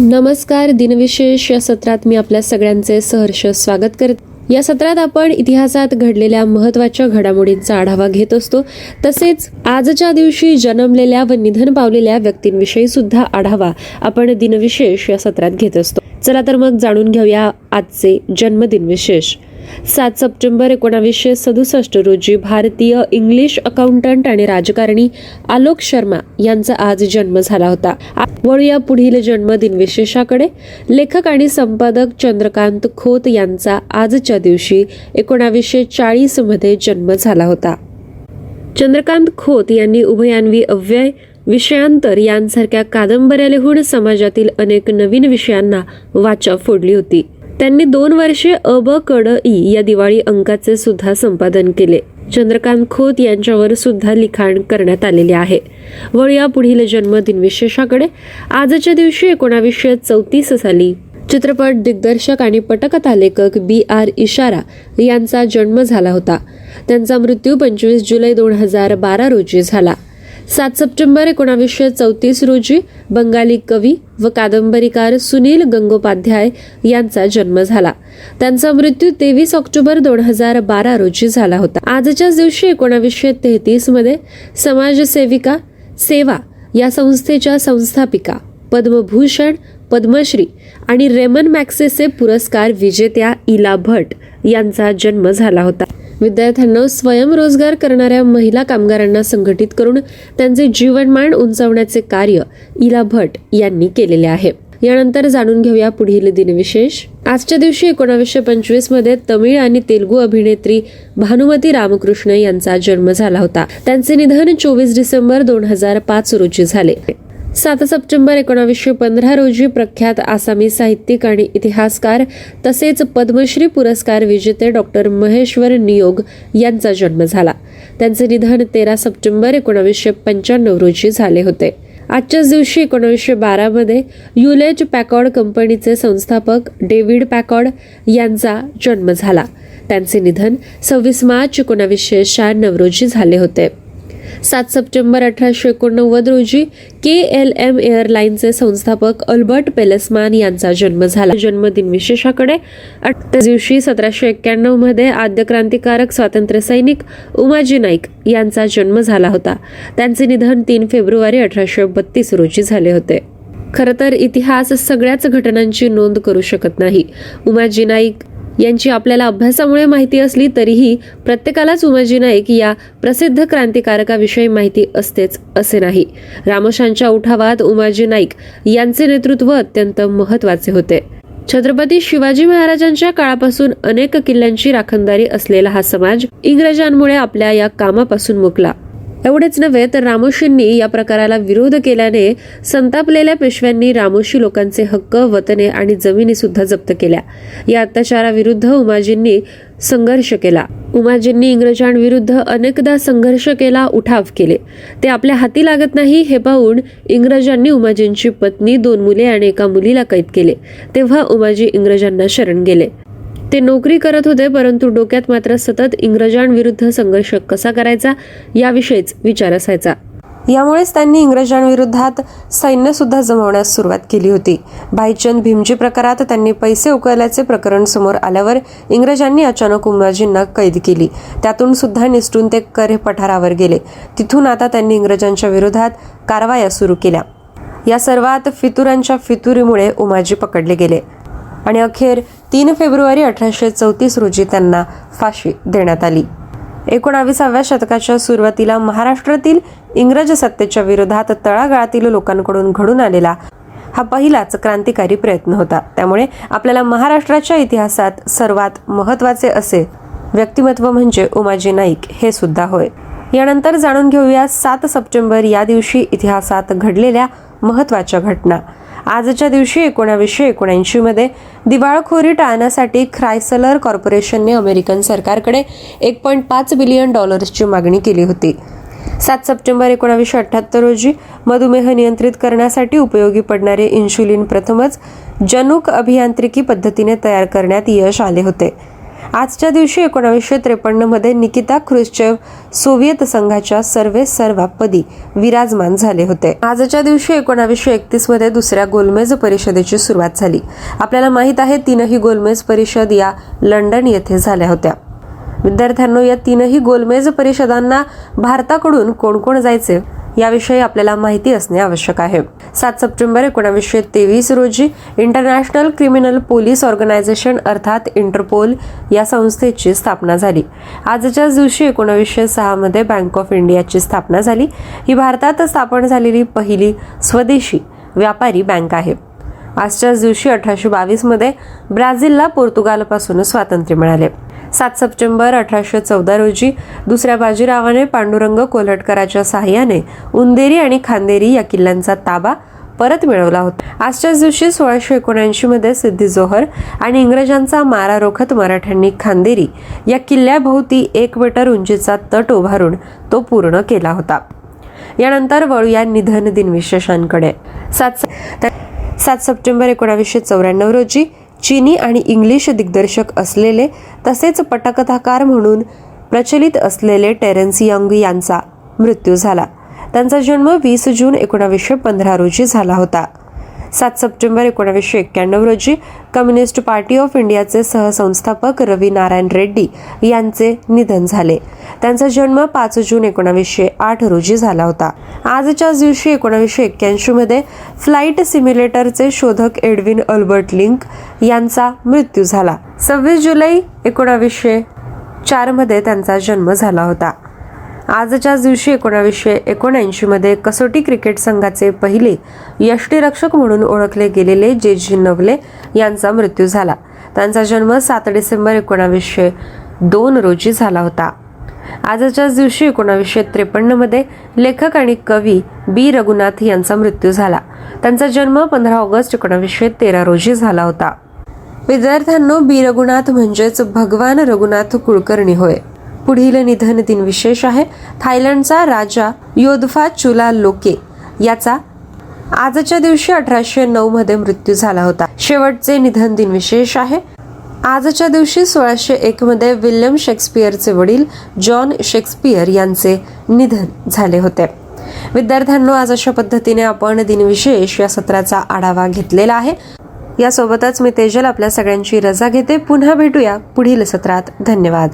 नमस्कार दिनविशेष या सत्रात मी आपल्या सगळ्यांचे सहर्ष स्वागत करते. या सत्रात आपण इतिहासात घडलेल्या महत्त्वाच्या घडामोडींचा आढावा घेत असतो. तसेच आजच्या दिवशी जन्मलेल्या व निधन पावलेल्या व्यक्तींविषयी सुद्धा आढावा आपण दिनविशेष या सत्रात घेत असतो. चला तर मग जाणून घेऊया आजचे जन्मदिन विशेष सात सप्टेंबर एकोणावीसशे सदुसष्ट रोजी भारतीय इंग्लिश अकाउंटंट आणि राजकारणी आलोक शर्मा यांचा आज जन्म झाला होता. वळूया पुढील जन्मदिन विशेषाकडे लेखक आणि संपादक चंद्रकांत खोत यांचा आजच्या दिवशी एकोणावीसशे चाळीसमध्ये जन्म झाला होता. चंद्रकांत खोत यांनी उभयान्वी अव्यय विषयांतर यांसारख्या कादंबऱ्या लिहून समाजातील अनेक नवीन विषयांना वाचा फोडली होती. त्यांनी दोन वर्षे अब कड ई या दिवाळी अंकाचे सुद्धा संपादन केले. चंद्रकांत खोत यांच्यावर सुद्धा लिखाण करण्यात आलेले आहे. वळूया पुढील जन्मदिन विशेषाकडे. आजच्या दिवशी एकोणावीसशे चौतीस साली चित्रपट दिग्दर्शक आणि पटकथा लेखक बी आर इशारा यांचा जन्म झाला होता. त्यांचा मृत्यू पंचवीस जुलै दोन हजार बारा रोजी झाला. सात सप्टेंबर एकोणावीसशे चौतीस रोजी बंगाली कवी व कादंबरीकार सुनील गंगोपाध्याय यांचा जन्म झाला. त्यांचा मृत्यू तेवीस ऑक्टोबर दोन हजार बारा रोजी झाला होता. आजच्याच दिवशी एकोणावीसशे तेहतीसमध्ये समाजसेविका सेवा या संस्थेच्या संस्थापिका पद्मभूषण पद्मश्री आणि रेमन मॅक्सेसे पुरस्कार विजेत्या इला भट यांचा जन्म झाला होता. विद्यार्थ्यांना स्वयंरोजगार करणाऱ्या महिला कामगारांना संघटित करून त्यांचे जीवनमान उंचावण्याचे कार्य इला भट यांनी केलेले आहे. यानंतर जाणून घेऊया पुढील दिनविशेष. आजच्या दिवशी एकोणावीसशे पंचवीसमध्ये तमिळ आणि तेलुगू अभिनेत्री भानुमती रामकृष्ण यांचा जन्म झाला होता. त्यांचे निधन चोवीस डिसेंबर दोन हजार पाच रोजी झाले. सात सप्टेंबर एकोणावीसशे पंधरा रोजी प्रख्यात आसामी साहित्यिक आणि इतिहासकार तसेच पद्मश्री पुरस्कार विजेते डॉक्टर महेश्वर नियोग यांचा जन्म झाला. त्यांचे निधन तेरा सप्टेंबर एकोणावीसशे पंच्याण्णव रोजी झाले होते. आजच्याच दिवशी एकोणावीसशे बारामध्ये युलेज पॅकॉड कंपनीचे संस्थापक डेव्हिड पॅकॉड यांचा जन्म झाला. त्यांचे निधन सव्वीस मार्च एकोणावीसशे शहाण्णव रोजी झाले होते. सात सप्टेंबर अठराशे एकोणनव्वद रोजी के एल एम एअरलाईनचे संस्थापक अल्बर्ट पेलसमान यांचा जन्म झाला. जन्मदिन विशेषाकडे दिवशी सतराशे एक्क्याण्णवमध्ये आद्य क्रांतिकारक स्वातंत्र्य सैनिक उमाजी नाईक यांचा जन्म झाला होता. त्यांचे निधन तीन फेब्रुवारी अठराशे बत्तीस रोजी झाले होते. खरं तर इतिहास सगळ्याच घटनांची नोंद करू शकत नाही. उमाजी नाईक यांची आपल्याला अभ्यासामुळे माहिती असली तरीही प्रत्येकालाच उमाजी नाईक या प्रसिद्ध क्रांतिकारकाविषयी माहिती असतेच असे नाही. रामशांच्या उठावात उमाजी नाईक यांचे नेतृत्व अत्यंत महत्त्वाचे होते. छत्रपती शिवाजी महाराजांच्या काळापासून अनेक किल्ल्यांची राखणदारी असलेला हा समाज इंग्रजांमुळे आपल्या या कामापासून मुकला. एवढेच नव्हे तर रामोशींनी या प्रकाराला विरोध केल्याने संतापलेल्या पेशव्यांनी रामोशी लोकांचे हक्क वतने आणि जमिनी सुद्धा जप्त केल्या. या अत्याचाराविरुद्ध उमाजींनी संघर्ष केला. उमाजींनी इंग्रजांविरुद्ध अनेकदा संघर्ष केला उठाव केले. ते आपल्या हाती लागत नाही हे पाहून इंग्रजांनी उमाजींची पत्नी दोन मुले आणि एका मुलीला कैद केले. तेव्हा उमाजी इंग्रजांना शरण गेले. ते नोकरी करत होते परंतु डोक्यात मात्र सतत इंग्रजांविरुद्ध संघर्ष कसा करायचा याविषयीच विचार असायचा. यामुळेच त्यांनी इंग्रजांविरोधात सैन्य सुद्धा जमवण्यास सुरुवात केली होती. भाईचंद भीमजी प्रकारात त्यांनी पैसे उकळल्याचे प्रकरण समोर आल्यावर इंग्रजांनी अचानक उमाजींना कैद केली. त्यातून सुद्धा निसटून ते करे पठारावर गेले. तिथून आता त्यांनी इंग्रजांच्या विरोधात कारवाया सुरू केल्या. या सर्वात फितुरांच्या फितुरीमुळे उमाजी पकडले गेले. आणि अखेर तीन फेब्रुवारी अठराशे चौतीस रोजी त्यांना फाशी देण्यात आली. एकोणाविसाव्या शतकाच्या सुरुवातीला महाराष्ट्रातील इंग्रज सत्तेच्या विरोधात तळागाळातील लोकांकडून घडून आलेला हा पहिलाच क्रांतिकारी प्रयत्न होता. त्यामुळे आपल्याला महाराष्ट्राच्या इतिहासात सर्वात महत्त्वाचे असे व्यक्तिमत्व म्हणजे उमाजी नाईक हे सुद्धा होय. यानंतर जाणून घेऊया सात सप्टेंबर या दिवशी इतिहासात घडलेल्या महत्त्वाच्या घटना. आजच्या दिवशी एकोणावीसशे एकोणऐंशीमध्ये दिवाळखोरी टाळण्यासाठी ख्रायसलर कॉर्पोरेशनने अमेरिकन सरकारकडे एक पॉईंट पाच बिलियन डॉलर्सची मागणी केली होती. सात सप्टेंबर एकोणावीसशे अठ्ठ्याहत्तर रोजी मधुमेह नियंत्रित करण्यासाठी उपयोगी पडणारे इन्शुलिन प्रथमच जनुक अभियांत्रिकी पद्धतीने तयार करण्यात यश आले होते. आजच्या दिवशी एकोणावीसशे त्रेपन्नमध्ये निकिता ख्रुश्चेव सोव्हिएत संघाच्या सर्वे सर्वापदी विराजमान झाले होते. आजच्या दिवशी एकोणावीसशे एकतीसमध्ये दुसऱ्या गोलमेज परिषदेची सुरुवात झाली. आपल्याला माहीत आहे तीनही गोलमेज परिषद या लंडन येथे झाल्या होत्या. विद्यार्थ्यांनो या तीनही गोलमेज परिषदांना भारताकडून कोण कोण जायचे? याविषयी आपल्याला माहिती असणे आवश्यक आहे. सात सप्टेंबर एकोणावीसशे तेवीस रोजी इंटरनॅशनल क्रिमिनल पोलीस ऑर्गनायझेशन अर्थात इंटरपोल या संस्थेची स्थापना झाली. आजच्याच दिवशी एकोणावीसशे सहा मध्ये बँक ऑफ इंडियाची स्थापना झाली. ही भारतात स्थापन झालेली पहिली स्वदेशी व्यापारी बँक आहे. आजच्याच दिवशी अठराशे बावीसमध्ये ब्राझीलला पोर्तुगालपासून स्वातंत्र्य मिळाले. सात सप्टेंबर अठराशे चौदा रोजी दुसऱ्या बाजीरावाने पांडुरंग कोल्हटकराच्या सहाय्याने उंदेरी आणि खांदेरी या किल्ल्यांचा ताबा परत मिळवला होता. आजच्याच दिवशी सोळाशे एकोणऐंशी मध्ये सिद्धी जोहर आणि इंग्रजांचा मारा रोखत मराठ्यांनी खांदेरी या किल्ल्याभोवती एक मीटर उंचीचा तट उभारून तो पूर्ण केला होता. यानंतर वळूया निधन दिन विशेषांकडे. सात तर सात सप्टेंबर एकोणावीसशे चौऱ्याण्णव रोजी चीनी आणि इंग्लिश दिग्दर्शक असलेले तसेच पटकथाकार म्हणून प्रचलित असलेले टेरेन्स यंग यांचा मृत्यू झाला. त्यांचा जन्म वीस जून एकोणावीसशे पंधरा रोजी झाला होता. सात सप्टेंबर एकोणावीसशे एक्क्याण्णव रोजी कम्युनिस्ट पार्टी ऑफ इंडियाचे सहसंस्थापक रवी नारायण रेड्डी यांचे निधन झाले. त्यांचा जन्म पाच जून एकोणावीसशे आठ रोजी झाला होता. आजच्याच दिवशी एकोणावीसशे एक्क्याऐंशी मध्ये फ्लाईट सिम्युलेटरचे शोधक एडविन अल्बर्ट लिंक यांचा मृत्यू झाला. सव्वीस जुलै एकोणावीसशे चारमध्ये त्यांचा जन्म झाला होता. आजच्याच दिवशी एकोणावीसशे एकोणऐंशीमध्ये कसोटी क्रिकेट संघाचे पहिले यष्टीरक्षक म्हणून ओळखले गेलेले जे जी नवले यांचा मृत्यू झाला. त्यांचा जन्म सात डिसेंबर एकोणावीसशे दोन रोजी झाला होता. आजच्याच दिवशी एकोणावीसशे त्रेपन्नमध्ये लेखक आणि कवी बी. रघुनाथ यांचा मृत्यू झाला. त्यांचा जन्म पंधरा ऑगस्ट एकोणावीसशे तेरा रोजी झाला होता. विद्यार्थ्यांनो बी. रघुनाथ म्हणजेच भगवान रघुनाथ कुलकर्णी होय. पुढील निधन दिन विशेष आहे. थायलंडचा राजा योधफा चुला लोके याचा आजच्या दिवशी अठराशे नऊ मध्ये मृत्यू झाला होता. शेवटचे निधन दिन विशेष आहे. आजच्या दिवशी सोळाशे एक मध्ये विल्यम शेक्सपियरचे वडील जॉन शेक्सपियर यांचे निधन झाले होते. विद्यार्थ्यांनो आज अशा पद्धतीने आपण दिनविशेष या सत्राचा आढावा घेतलेला आहे. यासोबतच मी तेजल आपल्या सगळ्यांची रजा घेते. पुन्हा भेटूया पुढील सत्रात. धन्यवाद.